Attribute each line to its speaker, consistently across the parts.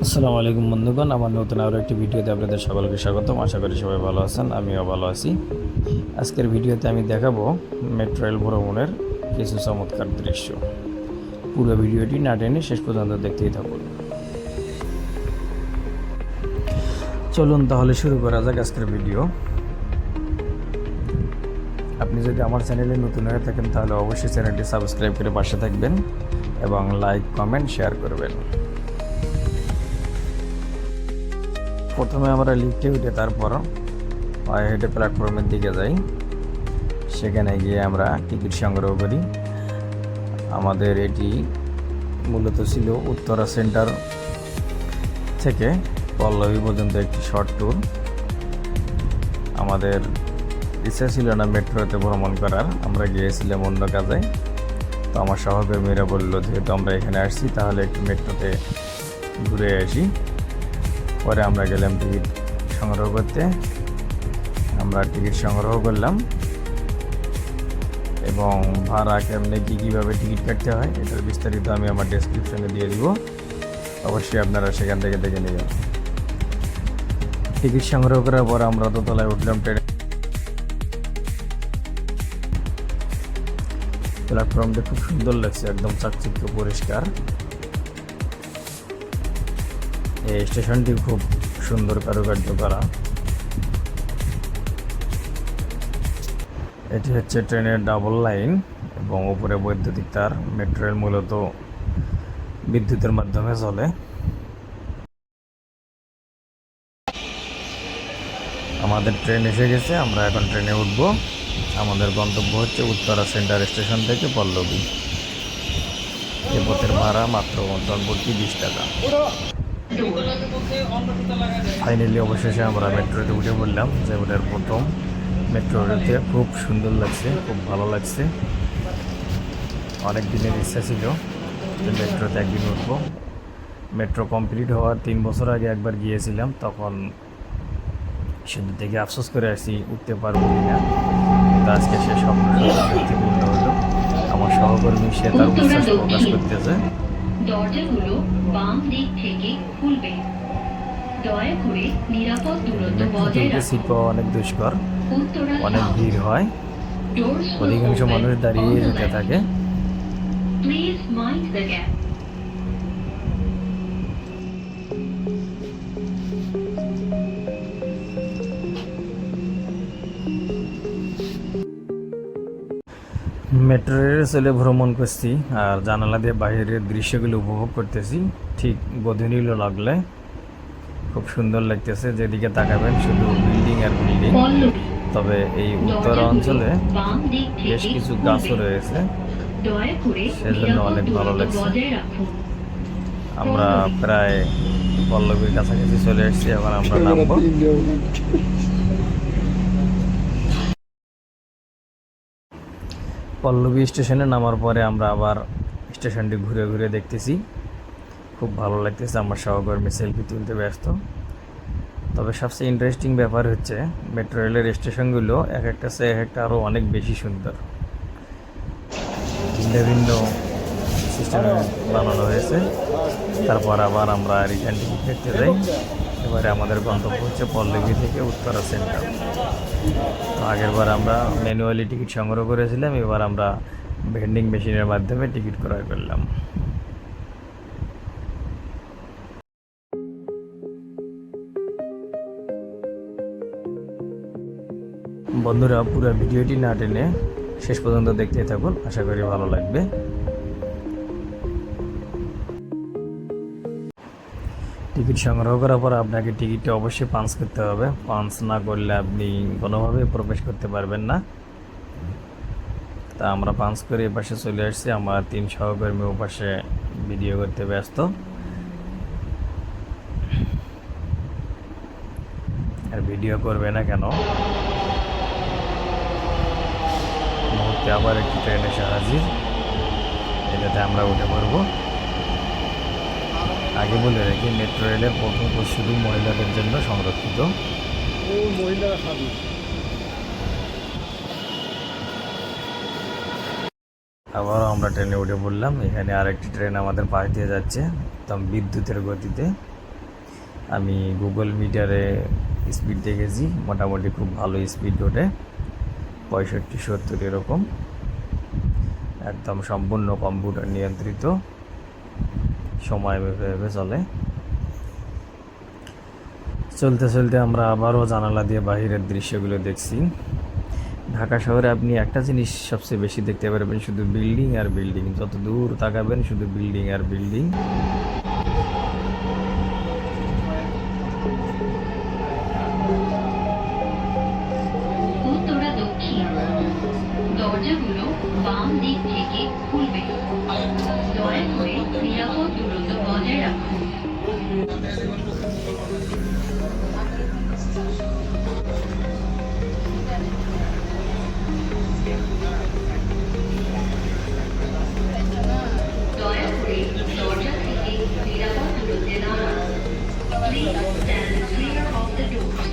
Speaker 1: আসসালামু আলাইকুম বন্ধুগণ, আমার নতুন আরও একটি ভিডিওতে আপনাদের সকলকে স্বাগতম। আশা করি সবাই ভালো আছেন, আমিও ভালো আছি। আজকের ভিডিওতে আমি দেখাবো মেট্রো রেল ভ্রমণের কিছু চমৎকার দৃশ্য। পুরো ভিডিওটি না টেনে শেষ পর্যন্ত দেখতেই থাকুন। চলুন তাহলে শুরু করা যাক আজকের ভিডিও। আপনি যদি আমার চ্যানেলে নতুন হয়ে থাকেন, তাহলে অবশ্যই চ্যানেলটি সাবস্ক্রাইব করে পাশে থাকবেন এবং লাইক, কমেন্ট, শেয়ার করবেন। প্রথমে আমরা লিফটে উঠে তারপর পায়ে হেঁটে প্ল্যাটফর্মের দিকে যাই। সেখানে গিয়ে আমরা টিকিট সংগ্রহ করি। আমাদের এটি মূলত ছিল উত্তরা সেন্টার থেকে পল্লবী পর্যন্ত একটি শর্ট ট্যুর। আমাদের ইচ্ছা ছিল না মেট্রোতে ভ্রমণ করার, আমরা গিয়েছিলাম অন্য কাজে। তো আমার সহকর্মীরা বলল, যেহেতু আমরা এখানে আসছি, তাহলে একটু মেট্রোতে ঘুরে আসি। পরে আমরা গেলাম টিকিট সংগ্রহ করতে। আমরা টিকিট সংগ্রহ করলাম। এবং ভাড়া কেমনে, কী কীভাবে টিকিট কাটতে হয়, এটার বিস্তারিত আমি আমার ডেসক্রিপশনে দিয়ে দিব। অবশ্যই আপনারা সেখান থেকে দেখে নেবেন। টিকিট সংগ্রহ করার পর আমরা দোতলায় উঠলাম ট্রেনে। প্ল্যাটফর্মটা খুব সুন্দর লাগছে, একদম চাকচিক্য, পরিষ্কার। এই স্টেশনটি খুব সুন্দর কারুকার্য করা। এটি হচ্ছে ট্রেনের ডাবল লাইন এবং উপরে বৈদ্যুতিক তার। মেট্রো রেল মূলত বিদ্যুতের মাধ্যমে চলে। আমাদের ট্রেন এসে গেছে, আমরা এখন ট্রেনে উঠব। আমাদের গন্তব্য হচ্ছে উত্তরা সেন্টার স্টেশন থেকে পল্লবী। এ পথের ভাড়া মাত্র জনপ্রতি বিশ টাকা। ফাইনালি অবশেষে আমরা মেট্রোতে উঠে পড়লাম, যে ওটার প্রথম মেট্রোতে খুব সুন্দর লাগছে, খুব ভালো লাগছে। অনেক দিনের ইচ্ছা ছিল যে মেট্রোতে একদিন উঠবো। মেট্রো কমপ্লিট হওয়ার তিন বছর আগে একবার গিয়েছিলাম, তখন সেদিন থেকে আফসোস করে আসি উঠতে পারব কিনা। কিন্তু আজকে সে স্বপ্ন ব্যক্তিপূর্ণ হলো। আমার সহকর্মী সে তার উচ্ছ্বাস প্রকাশ করতেছে।
Speaker 2: দরজাগুলো বাম দিক থেকে খুলবে। দয়া করে নিরাপদ দূরত্ব বজায় রাখুন।
Speaker 1: অনেক দুষ্কর অনেক ভিড় হয়। অধিকাংশ মানুষ দাঁড়িয়ে যেতে থাকে
Speaker 2: please mind the gap
Speaker 1: metro রেলে চলে ভ্রমণ করছি আর জানালা দিয়ে বাইরের দৃশ্যগুলো উপভোগ করতেছি। ঠিক গধনীল লাগলে খুব সুন্দর লাগতেছে, যেদিকে তাকাবেন শুধু বিল্ডিং আর বিল্ডিং। তবে এই উত্তর অঞ্চলে বেশ কিছু গাছও রয়েছে। সেজন্য অনেক ভালো লাগছে। আমরা প্রায় পল্লবীর কাছাকাছি চলে এসেছি এখন আমরা নামবো। পল্লবী স্টেশনে নামার পরে আমরা আবার স্টেশনটি ঘুরে ঘুরে দেখতেছি। খুব ভালো লাগতেছে আমার সহকর্মী সেলফি তুলতে ব্যস্ত। তবে সবচেয়ে ইন্টারেস্টিং ব্যাপার হচ্ছে মেট্রো রেলের স্টেশনগুলো এক একটা সে এক একটা আরও অনেক বেশি সুন্দর। ভিন্ন ভিন্ন সিস্টেমে বানানো হয়েছে। তারপর আবার আমরা রিটার্ন টিকিট দেখতে যাই। এবারে আমাদের গন্তব্য হচ্ছে পল্লবী থেকে উত্তরা সেন্টার তো আগেরবার আমরা ম্যানুয়ালি টিকিট সংগ্রহ করেছিলাম, এবার আমরা ভেন্ডিং মেশিনের মাধ্যমে টিকিট ক্রয় করলাম। বন্ধুরা, পুরো ভিডিওটি না টেনে শেষ পর্যন্ত দেখতে থাকুন, আশা করি ভালো লাগবে। টিকিট সংগ্রহ করার পর আপনাকে টিকিটটা অবশ্যই পাঞ্চ করতে হবে। পাঞ্চ না করলে আপনি কোনোভাবে প্রবেশ করতে পারবেন না। তা আমরা পাঞ্চ করে এপাশে চলে আসছি। আমার তিন সহকর্মী ওপাশে ভিডিও করতে ব্যস্ত। আর ভিডিও করবে না কেন? মুহূর্তে আবার একটি ট্রেন এসে হাজির। এটাতে আমরা উঠে পড়ব। আগে বলে রাখি মেট্রো রেলের প্রথম কোচ শুধু মহিলাদের জন্য সংরক্ষিত।
Speaker 3: ও মহিলারা খাবে
Speaker 1: আবারও আমরা ট্রেনে উঠে পড়লাম। এখানে আরেকটি ট্রেন আমাদের পাশ দিয়ে যাচ্ছে একদম বিদ্যুতের গতিতে। আমি গুগল মিটারে স্পিড দেখেছি মোটামুটি খুব ভালো স্পিড ওঠে। পঁয়ষট্টি সত্তর এরকম। একদম সম্পূর্ণ কম্পিউটার নিয়ন্ত্রিত। সময় ভেবে ভেবে চলে চলতে চলতে আমরা আবারও জানালা দিয়ে বাহিরের দৃশ্যগুলো দেখছি। ঢাকা শহরে আপনি একটা জিনিস সবচেয়ে বেশি দেখতে পারবেন, শুধু বিল্ডিং আর বিল্ডিং। যত দূর তাকাবেন, শুধু বিল্ডিং আর বিল্ডিং।
Speaker 2: নিরাপদ দূরত্ব বজায় রাখুন দয়া করে দরজা থেকে নিরাপদ দূরত্বে দাঁড়ান Please stand clear of the doors.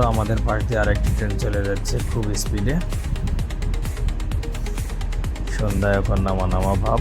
Speaker 1: আবারও আমাদের পার্টি আরেকটি ট্রেন চলে যাচ্ছে খুব স্পিডে। সন্ধ্যায় এখন নামা নামা ভাব।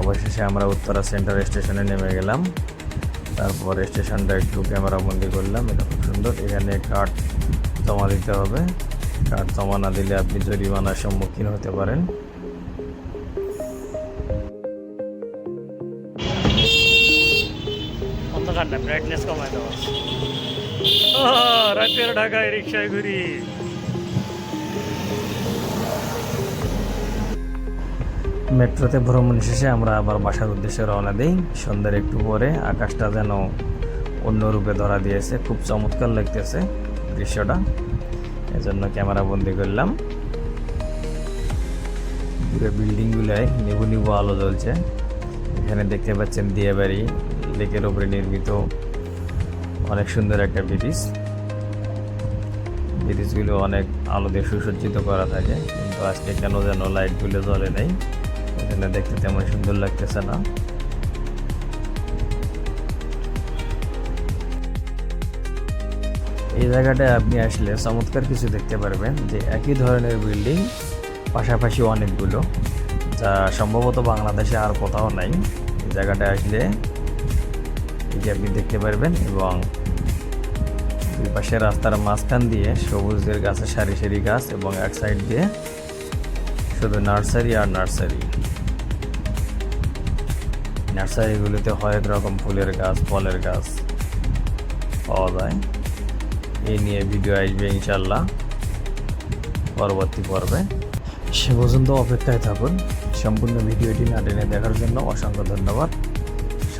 Speaker 1: অবশেষে আমরা উত্তরা সেন্টার স্টেশনে নেমে গেলাম। তারপর স্টেশনটা একটু ক্যামেরা বন্দি করলাম। এটা খুব সুন্দর। এখানে কাঠ জমা দিতে হবে। কাঠ জমা না দিলে আপনি জরিমানার সম্মুখীন হতে পারেন। ব্রাইটনেস কমায় দেওয়া রাতের ঢাকায় রিক্সায় ঘুরি। মেট্রোতে ভ্রমণ শেষে আমরা আবার বাসার উদ্দেশ্যে রওনা দিই। সন্ধ্যার একটু পরে আকাশটা যেন অন্য রূপে ধরা দিয়েছে। খুব চমৎকার লাগতেছে দৃশ্যটা। এজন্য ক্যামেরা বন্দি করলাম। পুরো বিল্ডিংগুলোয় নিবু নিবু আলো জ্বলছে। এখানে দেখতে পাচ্ছেন দিয়ে বাড়ি লেকের ওপরে নির্মিত অনেক সুন্দর একটা ব্রিজ ব্রিজগুলো অনেক আলো দিয়ে সুসজ্জিত করা থাকে, কিন্তু আজকে কেন যেন লাইটগুলো জ্বলে নেই। এখানে দেখতে তেমন সুন্দর লাগতেছে না। এই জায়গাটায় আপনি আসলে চমৎকার কিছু দেখতে পারবেন যে একই ধরনের বিল্ডিং পাশাপাশি অনেকগুলো, যা সম্ভবত বাংলাদেশে আর কোথাও নাই। এই জায়গাটায় আসলে যে আপনি দেখতে পারবেন এবং দুই পাশে রাস্তার মাঝখান দিয়ে সবুজের গাছে সারি সারি গাছ এবং এক সাইড দিয়ে শুধু নার্সারি আর নার্সারি। নার্সারিগুলোতে হরেক রকম ফুলের গাছ, ফলের গাছ পাওয়া যায়। এই নিয়ে ভিডিও আসবে ইনশাল্লাহ পরবর্তী পর্বে। সে পর্যন্ত অপেক্ষায় থাকুন। সম্পূর্ণ ভিডিওটি না টেনে দেখার জন্য অসংখ্য ধন্যবাদ।